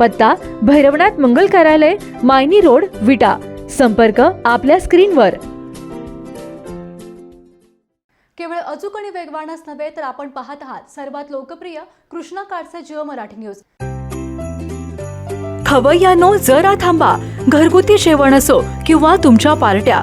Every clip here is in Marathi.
पत्ता भैरवनाथ मंगल कार्यालय मायनी रोड विटा. संपर्क आपल्या स्क्रीनवर. केवळ अचूक आणि वेगवानच नव्हे तर आपण पाहत आहात सर्वात लोकप्रिय कृष्णा काडचे जिओ मराठी न्यूज. खवय्यानो जरा थांबा. घरगुती जेवण असो किंवा तुमच्या पार्ट्या.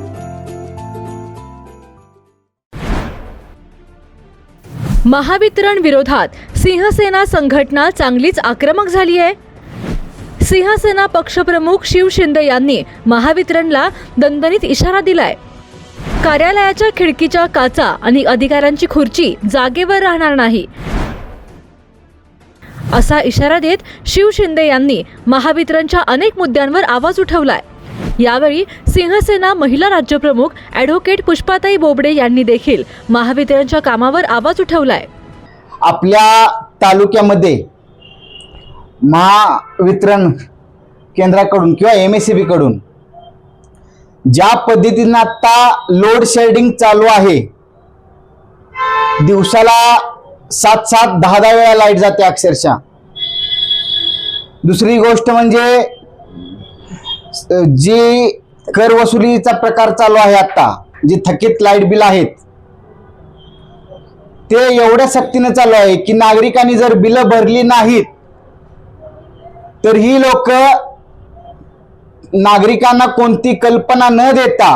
महावितरण विरोधात सिंहसेना संघटना चांगलीच आक्रमक झाली आहे. सिंहसेना पक्षप्रमुख शिव शिंदे यांनी महावितरणला दणदणीत इशारा दिलाय. कार्यालयाच्या खिडकीच्या काचा आणि अधिकाऱ्यांची खुर्ची जागेवर राहणार नाही. असा इशारा देत शिव शिंदे यांनी महावितरणच्या अनेक मुद्द्यांवर आवाज उठवलाय. यावेळी सिंहसेना महिला राज्यप्रमुख ॲडव्होकेट पुष्पाताई बोबडे यांनी देखील महावितरणच्या कामावर आवाज उठवलाय. आपल्या तालुक्यामध्ये महावितरण केंद्राकडून किंवा एम एस सी बी कडून ज्या पद्धतीनं आता लोड शेडिंग चालू आहे दिवसाला सात सात दहा दहा वेळा लाइट जाते अक्षरशः. दुसरी गोष्ट म्हणजे जे कर वसुलीचा प्रकार चालू आहे आता जे थकीत लाइट बिल आहेत ते एवढ्या सक्तीने चालू आहे की नागरिकांनी जर बिलं भरली नाहीत तर ही लोक नागरिकांना कोणती कल्पना न देता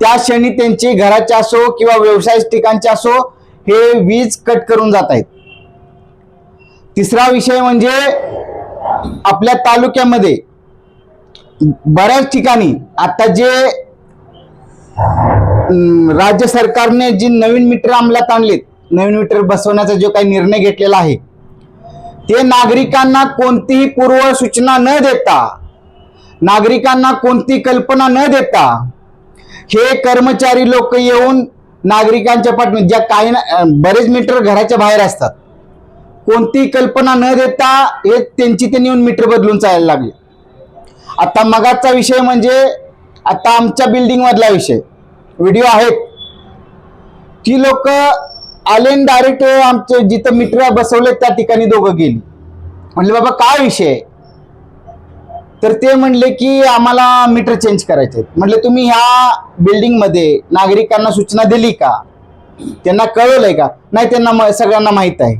त्या क्षणी त्यांची घराचे असो किंवा व्यवसाय ठिकाणचे असो हे वीज कट करून जात आहेत. तिसरा विषय म्हणजे आपल्या तालुक्यामध्ये बऱ्याच ठिकाणी आता जे राज्य सरकारने जी नवीन मीटर अंमलात आणलीत नवीन मीटर बसवण्याचा जो काही निर्णय घेतलेला आहे ते नागरिकांना कोणतीही पूर्व सूचना न देता नागरिकांना कोणती कल्पना न देता हे कर्मचारी लोक येऊन नागरिकांच्या पाठ ज्या काही ना- बरेच मीटर घराच्या बाहेर असतात कोणती कल्पना न देता हे त्यांची त्यांनी येऊन मीटर बदलून चालायला लागले. आता मगाचा विषय म्हणजे आता आमच्या बिल्डिंग मधला विषय. व्हिडिओ आहेत. ती लोक आले डायरेक्ट आमचे जिथं मीटर बसवले त्या ठिकाणी दोघं गेली. म्हणले बाबा काय विषय? तर ते म्हणले की आम्हाला मीटर चेंज करायचे म्हणले तुम्ही ह्या बिल्डिंगमध्ये नागरिकांना सूचना दिली का? त्यांना कळवलंय का? नाही त्यांना म- सगळ्यांना माहीत आहे.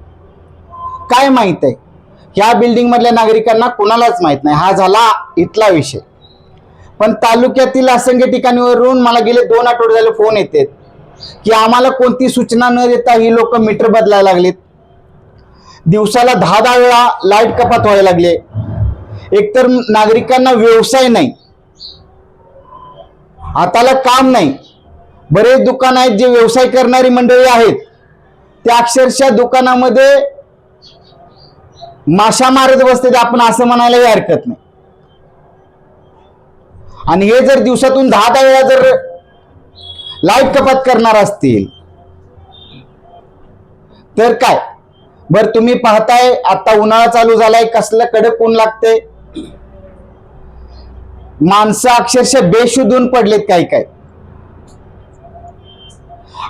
काय माहीत आहे? ह्या बिल्डिंग मधल्या नागरिकांना कोणालाच माहीत नाही. हा झाला इथला विषय. पण तालुक्यातील असंख्य ठिकाणीवरून मला गेले दोन आठवडे झाले फोन येतात की आम्हाला कोणती सूचना न देता ही लोक मीटर बदलायला लागलेत. दिवसाला दहा दहा वेळा लाइट कपात व्हायला लागले. एकतर नागरिकांना व्यवसाय नाही. हाताला काम नाही. बरेच दुकान आहेत जे व्यवसाय करणारी मंडळी आहेत. त्या अक्षरशः दुकानामध्ये माशा मारत बसते आपण असं म्हणायलाही हरकत नाही. आणि हे जर दिवसातून दहा दहा वेळा जर लाइट कपात करणार असतील तर काय? बर तुम्ही पाहताय आता उन्हाळा चालू झालाय कसलं कडक ऊन लागते माणसं अक्षरशः बेशुद्धून पडलेत काही काय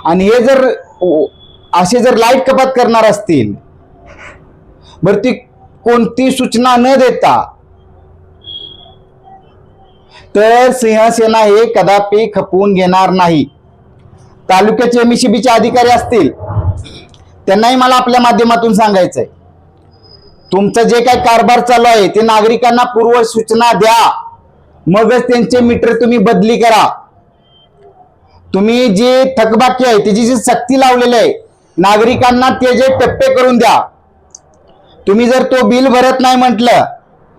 आणि हे जर असे जर लाइट कपात करणार असतील बर ती कोणती सूचना न देता. तर सिंहसेना हे कदापि खपवून घेणार नाही. तालुक्याचे एमईसीबीचे अधिकारी असतील त्यांनाही मला आपल्या माध्यमातून सांगायचंय. तुमचं जे काही कारभार चालू आहे ते नागरिकांना पूर्व सूचना द्या. मगच त्यांचे मीटर तुम्ही बदली करा. तुम्ही जे थकबाकी आहे त्याची जी सक्ती लावलेली आहे नागरिकांना ते जे टप्पे करून द्या. तुम्ही जर तो बिल भरत नाही म्हटलं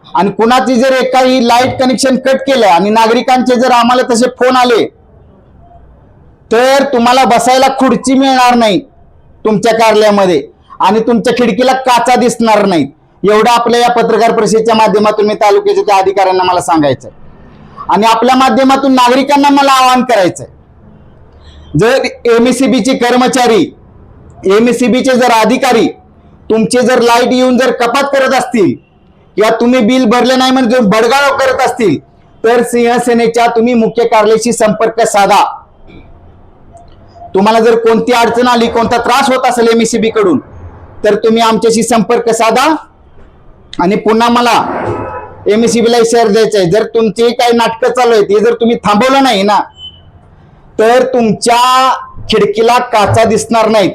आणि कुणाची जर एकाही लाइट कनेक्शन कट केलं आणि नागरिकांचे जर आम्हाला तसे फोन आले तर तुम्हाला बसायला खुर्ची मिळणार नाही तुमच्या कार्यालयामध्ये आणि तुमच्या खिडकीला काचा दिसणार नाहीत एवढं आपल्या या पत्रकार परिषदेच्या माध्यमातून मी तालुक्याच्या त्या अधिकाऱ्यांना मला सांगायचं आणि आपल्या माध्यमातून नागरिकांना मला आवाहन करायचंय. जर एमएसीबीचे कर्मचारी एमएसीबीचे जर अधिकारी तुमचे जर लाइट येऊन जर कपात करत असतील किंवा तुम्ही बिल भरले नाही म्हणजे बडगाव करत असतील तर सिंहसेनेच्या तुम्ही मुख्य कार्यालयाशी संपर्क साधा. तुम्हाला जर कोणती अडचण आली कोणता त्रास होत असेल एमएसीबी कडून तर तुम्ही आमच्याशी संपर्क साधा. आणि पुन्हा मला एमएसीबीला इशारा द्यायचा आहे. जर तुमचे काही नाटकं चालू आहेत हे जर तुम्ही थांबवलं नाही ना तर तुमच्या खिडकीला काचा दिसणार नाहीत.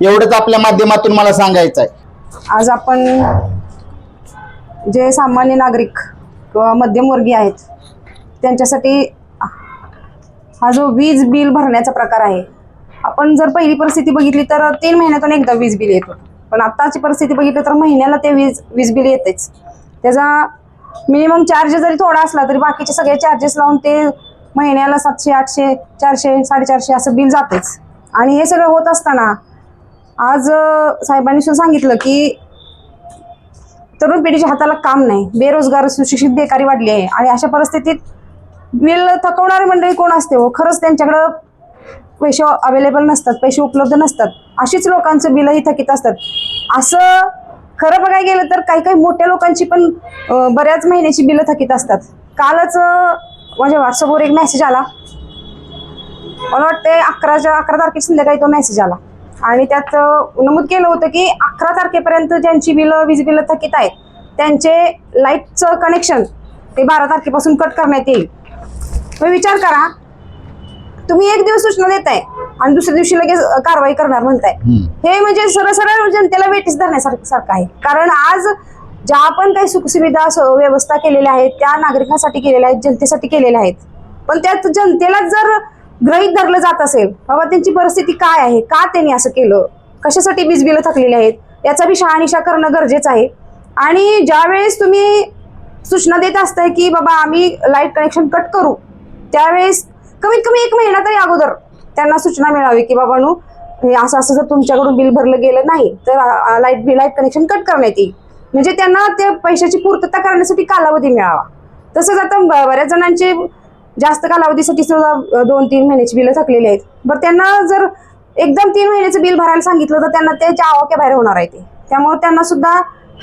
एवढंच आपल्या माध्यमातून मला सांगायचं आहे. आज आपण जे सामान्य नागरिक किंवा मध्यमवर्गीय आहेत त्यांच्यासाठी हा जो वीज बिल भरण्याचा प्रकार आहे आपण जर पहिली परिस्थिती बघितली तर तीन महिन्यातून एकदा वीज बिल येतो. पण आत्ताची परिस्थिती बघितली तर महिन्याला ते वीज वीज बिल येतेच. त्याचा मिनिमम चार्ज जरी थोडा असला तरी बाकीचे सगळे चार्जेस लावून ते महिन्याला सातशे आठशे चारशे साडेचारशे असं बिल जातेच. आणि हे सगळं होत असताना आज साहेबांनी सुद्धा सांगितलं की तरुण पिढीच्या हाताला काम नाही बेरोजगार सुशिक्षित बेकारी वाढली आहे आणि अशा परिस्थितीत बिल थकवणारी मंडळी कोण असते हो? खरंच त्यांच्याकडं पैसे अवेलेबल नसतात पैसे उपलब्ध नसतात. अशीच लोकांचं बिलही थकीत असतात. असं खरं बघायला गेलं तर काही काही मोठ्या लोकांची पण बऱ्याच महिन्याची बिलं थकीत असतात. कालच माझ्या व्हॉट्सअपवर एक मेसेज आला. मला वाटते अकराच्या अकरा तारखेच्या संध्याकाळी तो मेसेज आला. आणि त्यात नमूद केलं होतं की अकरा तारखेपर्यंत ज्यांची बिलं वीज बिलं थकीत आहेत त्यांचे लाईटचं कनेक्शन ते बारा तारखेपासून कट करण्यात येईल. मग विचार करा तुम्ही एक दिवस सूचना देताय आणि दुसऱ्या दिवशी लगेच कारवाई करणार म्हणताय. हे म्हणजे सरळ सरळ जनतेला वेटीस धरण्यासारखं सारखं आहे. कारण आज ज्या पण काही सुखसुविधा व्यवस्था केलेल्या आहेत त्या नागरिकांसाठी केलेल्या आहेत जनतेसाठी केलेल्या आहेत. पण त्यात जनतेला जर गृहीत धरलं जात असेल बाबा त्यांची परिस्थिती काय आहे? का त्यांनी असं केलं? कशासाठी वीज बिलं थकलेली आहेत? याचा बी शहानिशा करणं गरजेचं आहे. आणि ज्यावेळेस तुम्ही सूचना देत असताय की बाबा आम्ही लाइट कनेक्शन कट करू त्यावेळेस कमीत कमी एक महिना तरी अगोदर त्यांना सूचना मिळावी की बाबा नू हे असं असं जर तुमच्याकडून बिल भरलं गेलं नाही तर light bill light connection cut करण्यात येईल. म्हणजे त्यांना त्या पैशाची पूर्तता करण्यासाठी कालावधी मिळावा. तसंच आता बऱ्याच जणांचे जास्त कालावधीसाठी सुद्धा दोन तीन महिन्याची बिलं थकलेली आहेत. बरं त्यांना जर एकदम तीन महिन्याचं बिल भरायला सांगितलं तर त्यांना त्याच्या आवाक्या बाहेर होणार आहे ते. त्यामुळे त्यांना सुद्धा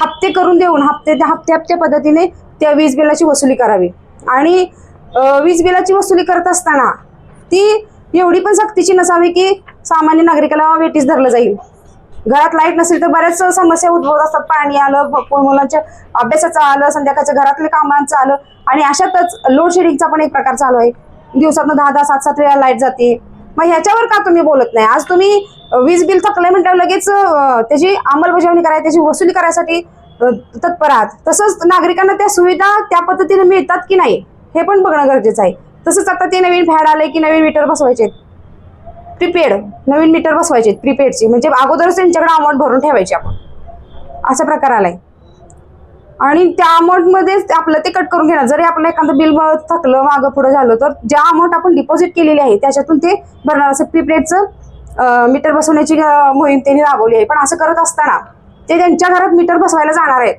हप्ते करून देऊन हप्ते हप्ते हप्त्या पद्धतीने त्या वीज बिलाची वसुली करावी. आणि वीज बिलाची वसुली करत असताना ती एवढी पण सक्तीची नसावी की सामान्य नागरिकाला वेटीस धरलं जाईल. घरात लाइट नसेल तर बऱ्याच समस्या उद्भवत असतात. पाणी आलं मुलांच्या अभ्यासाचं आलं संध्याकाळच्या घरातल्या कामांचं आलं आणि अशातच लोडशेडिंगचा पण एक प्रकार चालू आहे. दिवसातनं दहा दहा सात सात वेळा लाइट जाते. मग ह्याच्यावर का तुम्ही बोलत नाही? आज तुम्ही वीज बिल थकलंय म्हटल्यावर लगेच त्याची अंमलबजावणी करायची त्याची वसुली करायसाठी तत्पर आहात. तसंच नागरिकांना त्या सुविधा त्या पद्धतीने मिळतात की नाही हे पण बघणं गरजेचं आहे. तसंच आता ते नवीन फॅड आले की नवीन मीटर बसवायचे प्रीपेड नवीन मीटर बसवायचे प्रीपेडची म्हणजे अगोदरच त्यांच्याकडे अमाऊंट भरून ठेवायची आपण. असा प्रकार आलाय. आणि त्या अमाऊंटमध्ये आपलं ते कट करून घेणार. जरी आपलं एखादं बिल थकलं मागं पुढं झालं तर ज्या अमाऊंट आपण डिपॉझिट केलेली आहे त्याच्यातून ते भरणार. असं प्रीपेडचं मीटर बसवण्याची मोहीम त्यांनी राबवली आहे. पण असं करत असताना ते त्यांच्या घरात मीटर बसवायला जाणार आहेत.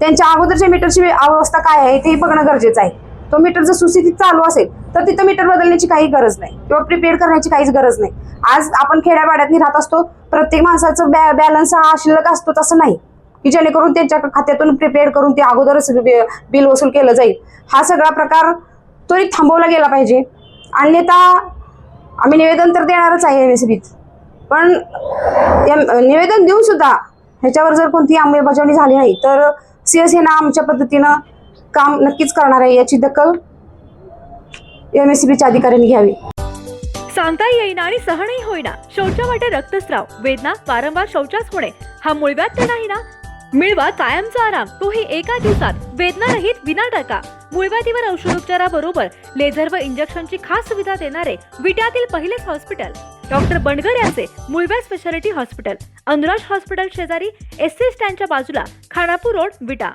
त्यांच्या अगोदरच्या मीटरची अवस्था काय आहे ते बघणं गरजेचं आहे. तो मीटर जर सुस्थितीत चालू असेल तर तिथं मीटर बदलण्याची काही गरज नाही. किंवा प्रिपेड करण्याची काहीच गरज नाही. आज आपण खेड्यापाड्यात राहत असतो प्रत्येक माणसाचं बॅ बॅलन्स हा शिल्लक असतो तसं नाही. की जेणेकरून त्यांच्या खात्यातून प्रिपेड करून ते अगोदरच बिल वसूल केलं जाईल. हा सगळा प्रकार त्वरित थांबवला गेला पाहिजे. अन्यथा आम्ही निवेदन तर देणारच आहे एम एस बीत पण निवेदन देऊन सुद्धा ह्याच्यावर जर कोणती अंमलबजावणी झाली नाही तर शिवसेना आमच्या पद्धतीनं काम नक्कीच करणार आहे याची दखल एम एस बीच्या अधिकाऱ्यांनी घ्यावी. सांगता येईना आणि सहनही होईना. शौचावाटे रक्तस्राव वेदना वारंवार शौचास होणे हा मुळव्याध तर नाही ना? मिळवा कायमचा आराम. तोही एका दिवसात. वेदना रहित विना टाका मुळव्याधीवर औषधोपचाराबरोबर लेझर व इंजेक्शनची खास सुविधा देणारे विट्यातील पहिलेच हॉस्पिटल. डॉक्टर बंडगर यांचे मुळव्याध स्पेशालिटी हॉस्पिटल. अनुराज हॉस्पिटल शेजारी एस सी स्टँडच्या बाजूला खानापूर रोड विटा.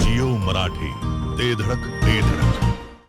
जिओ मराठी. ते धडक ते धडक.